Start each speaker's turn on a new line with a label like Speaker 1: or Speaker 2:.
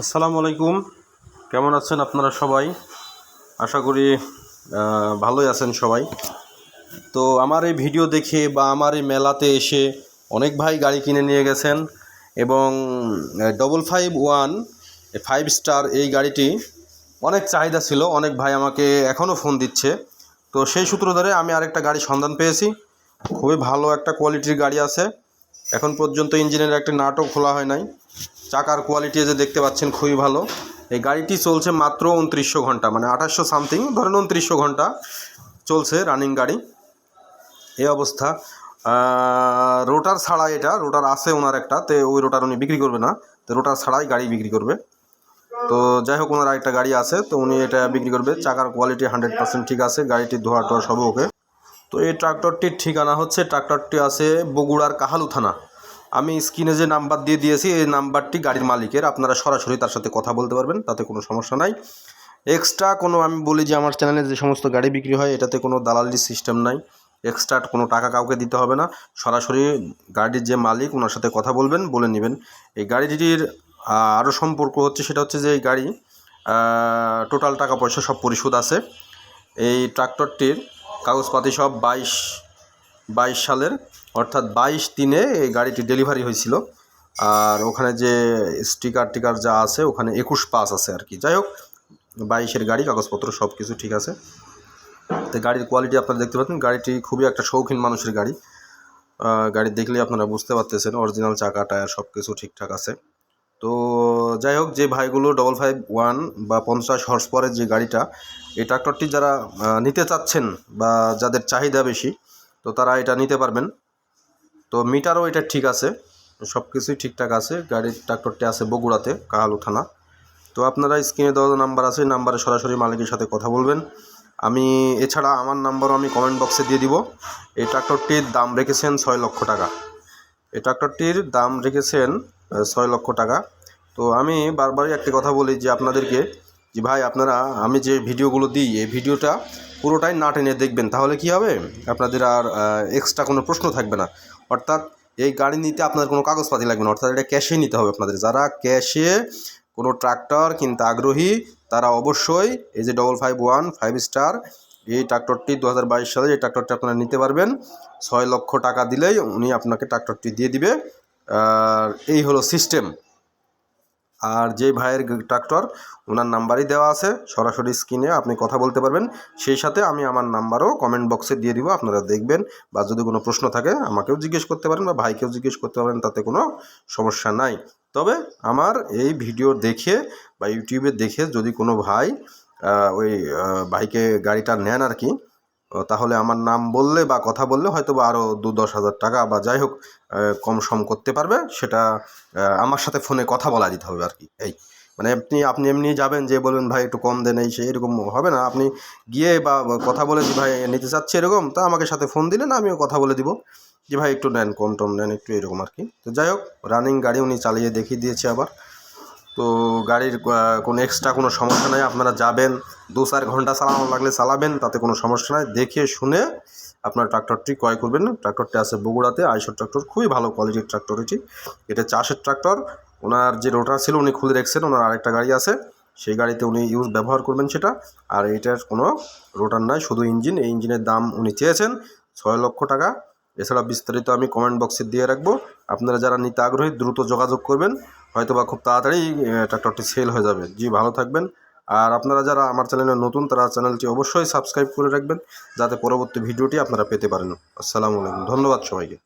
Speaker 1: আসসালামু আলাইকুম। কেমন আছেন আপনারা সবাই? আশা করি ভালোই আছেন সবাই। তো আমার এই ভিডিও দেখে বা আমার এই মেলাতে এসে অনেক ভাই গাড়ি কিনে নিয়ে গেছেন এবং double five one five star এই গাড়িটি অনেক চাহিদা ছিল। অনেক ভাই আমাকে এখনও ফোন দিচ্ছে। তো সেই সূত্র ধরে আমি আরেকটা গাড়ি সন্ধান পেয়েছি। খুবই ভালো একটা কোয়ালিটির গাড়ি আছে। এখন পর্যন্ত ইঞ্জিনের একটা নাটও খোলা হয় নাই। চাকার কোয়ালিটি যে দেখতে পাচ্ছেন খুবই ভালো। এই গাড়িটি চলছে মাত্র উনত্রিশশো ঘণ্টা মানে আঠাশশো সামথিং ধরেন উনত্রিশশো ঘণ্টা চলছে রানিং গাড়ি। এই অবস্থা। রোটার ছাড়া এটা রোটার আছে ওনার একটা, তো ওই রোটার উনি বিক্রি করবে না, তো রোটার ছাড়াই গাড়ি বিক্রি করবে। তো যাই হোক, ওনার একটা গাড়ি আছে, তো উনি এটা বিক্রি করবে। চাকার কোয়ালিটি হান্ড্রেড পার্সেন্ট ঠিক আছে গাড়িটি ধোয়া টোয়া সব ওকে তো এই ট্রাক্টরটির ঠিকানা হচ্ছে ট্রাক্টরটি আছে বগুড়ার কাহালু থানা। আমি স্ক্রিনে যে নাম্বার দিয়ে দিয়েছি, এই নাম্বারটি গাড়ির মালিকের। আপনারা সরাসরি তার সাথে কথা বলতে পারবেন, তাতে কোনো সমস্যা নাই। এক্সট্রা কোনো আমি বলি যে, আমার চ্যানেলে যে সমস্ত গাড়ি বিক্রি হয়, এটাতে কোনো দালালি সিস্টেম নাই। এক্সট্রা কোনো টাকা কাউকে দিতে হবে না। সরাসরি গাড়ির যে মালিক, ওনার সাথে কথা বলবেন, বলে নেবেন। এই গাড়িটির আরও সম্পর্ক হচ্ছে, সেটা হচ্ছে যে, এই গাড়ি টোটাল টাকা পয়সা সব পরিশোধ আছে। এই ট্রাক্টরটির কাগজপাতি সব বাইশ বাইশ সালের অর্থাৎ বাইশ তিনে এই গাড়িটি ডেলিভারি হয়েছিল। আর ওখানে যে স্টিকার টিকার যা আছে, ওখানে একুশ পাস আছে আর কি। যাই হোক, বাইশের গাড়ি, কাগজপত্র সব কিছু ঠিক আছে। তো গাড়ির কোয়ালিটি আপনারা দেখতে পাচ্ছেন, গাড়িটি খুবই একটা শৌখিন মানুষের গাড়ি। গাড়ি দেখলেই আপনারা বুঝতে পারতেছেন অরিজিনাল চাকা টায়ার সব কিছু ঠিকঠাক আছে। তো যাই হোক, যে ভাইগুলো ডবল ফাইভ ওয়ান বা পঞ্চাশ হর্স পরের যে গাড়িটা, এই ট্রাক্টরটি যারা নিতে চাচ্ছেন বা যাদের চাহিদা বেশি, তো তারা এটা নিতে পারবেন। তো মিটারও এটা ঠিক আছে। সব কিছুই ঠিকঠাক আছে। গাড়ির ট্রাক্টরটি আছে বগুড়াতে, কাহালু থানা। তো আপনারা স্ক্রিনে দেওয়া নাম্বার আছে নাম্বারে সরাসরি মালিকের সাথে কথা বলবেন। আমি, এছাড়া আমার নাম্বারও আমি কমেন্ট বক্সে দিয়ে দিব। এই ট্রাক্টরটির দাম রেখেছেন ছয় লক্ষ টাকা। এই ট্রাক্টরটির দাম রেখেছেন ছয় লক্ষ টাকা। তো আমি বারবারই একটি কথা বলি যে আপনাদেরকে যে ভাই আপনারা, আমি যে ভিডিওগুলো দিই, এই ভিডিওটা পুরোটাই না টেনে দেখবেন, তাহলে কি হবে? আপনাদের আর এক্সট্রা কোনো প্রশ্ন থাকবে না। অর্থাৎ এই গাড়ি নিতে আপনার কোনো কাগজপাতি লাগবে না, অর্থাৎ এটা ক্যাশে নিতে হবে আপনাদের। যারা ক্যাশে কোনো ট্রাক্টর কিনতে আগ্রহী, তারা অবশ্যই এই যে double five one five star এই ট্রাক্টরটি দু হাজার বাইশ সালে এই ট্রাক্টরটি আপনারা নিতে পারবেন, ছয় লক্ষ টাকা দিলেই উনি আপনাকে ট্রাক্টরটি দিয়ে দিবে। আর এই হলো সিস্টেম আর যে ভাইয়ের ট্রাক্টর, ওনার নাম্বারই দেওয়া আছে, সরাসরি স্ক্রিনে আপনি কথা বলতে পারবেন। সেই সাথে আমি আমার নাম্বারও কমেন্ট বক্সে দিয়ে দিব, আপনারা দেখবেন বা যদি কোনো প্রশ্ন থাকে, আমাকেও জিজ্ঞেস করতে পারেন বা ভাইকেও জিজ্ঞেস করতে পারেন, তাতে কোনো সমস্যা নাই। তবে আমার এই ভিডিও দেখে বা ইউটিউবে দেখে যদি কোনো ভাই ওই ভাইকে গাড়িটা নেন আর কি তাহলে আমার নাম বললে বা কথা বললে হয়তো বা আরও দু দশ হাজার টাকা বা যাই হোক কম সম করতে পারবে। সেটা আমার সাথে ফোনে কথা বলা দিতে হবে আর কি এই মানে আপনি আপনি এমনি যাবেন যে বলবেন, ভাই, একটু কম দেন। এই, সে এরকম হবে না। আপনি গিয়ে বা কথা বলে ভাই, নিতে চাচ্ছি এরকম, তা আমাকে সাথে ফোন দিলেন আমিও কথা বলে দিব। যে, ভাই, একটু নেন, কম টম নেন, একটু এরকম আর কি তো যাই হোক রানিং গাড়ি উনি চালিয়ে দেখিয়ে দিয়েছে আবার। তো গাড়ির কোনো এক্সট্রা কোনো সমস্যা নেই, আপনারা যাবেন, দু চার ঘণ্টা চালানো লাগলে চালাবেন, তাতে কোনো সমস্যা নাই। দেখে শুনে আপনার ট্রাক্টরটি ক্রয় করবেন। ট্রাক্টরটি আছে বগুড়াতে, আইসর ট্রাক্টর, খুবই ভালো কোয়ালিটির ট্রাক্টর এটি। এটা চাষের ট্রাক্টর। ওনার যে রোটার ছিল, উনি খুলে রেখেছেন, ওনার আরেকটা গাড়ি আছে। সেই গাড়িতে উনি ইউজ ব্যবহার করবেন সেটা। আর এটার কোনো রোটার নাই, শুধু ইঞ্জিন এই ইঞ্জিনের দাম উনি চেয়েছেন ছয় লক্ষ টাকা। এছাড়া বিস্তারিত আমি কমেন্ট বক্সে দিয়ে রাখব। আপনারা যারা নিতে আগ্রহী, দ্রুত যোগাযোগ করবেন। হয়তো বা খুব তাড়াতাড়ি ট্র্যাক্টরটি সেল হয়ে যাবে। জি, ভালো থাকবেন। আর আপনারা যারা আমার চ্যানেলে নতুন, তারা চ্যানেলটি অবশ্যই সাবস্ক্রাইব করে রাখবেন, যাতে পরবর্তী ভিডিওটি আপনারা পেতে পারেন। আসসালামু আলাইকুম। ধন্যবাদ সবাইকে।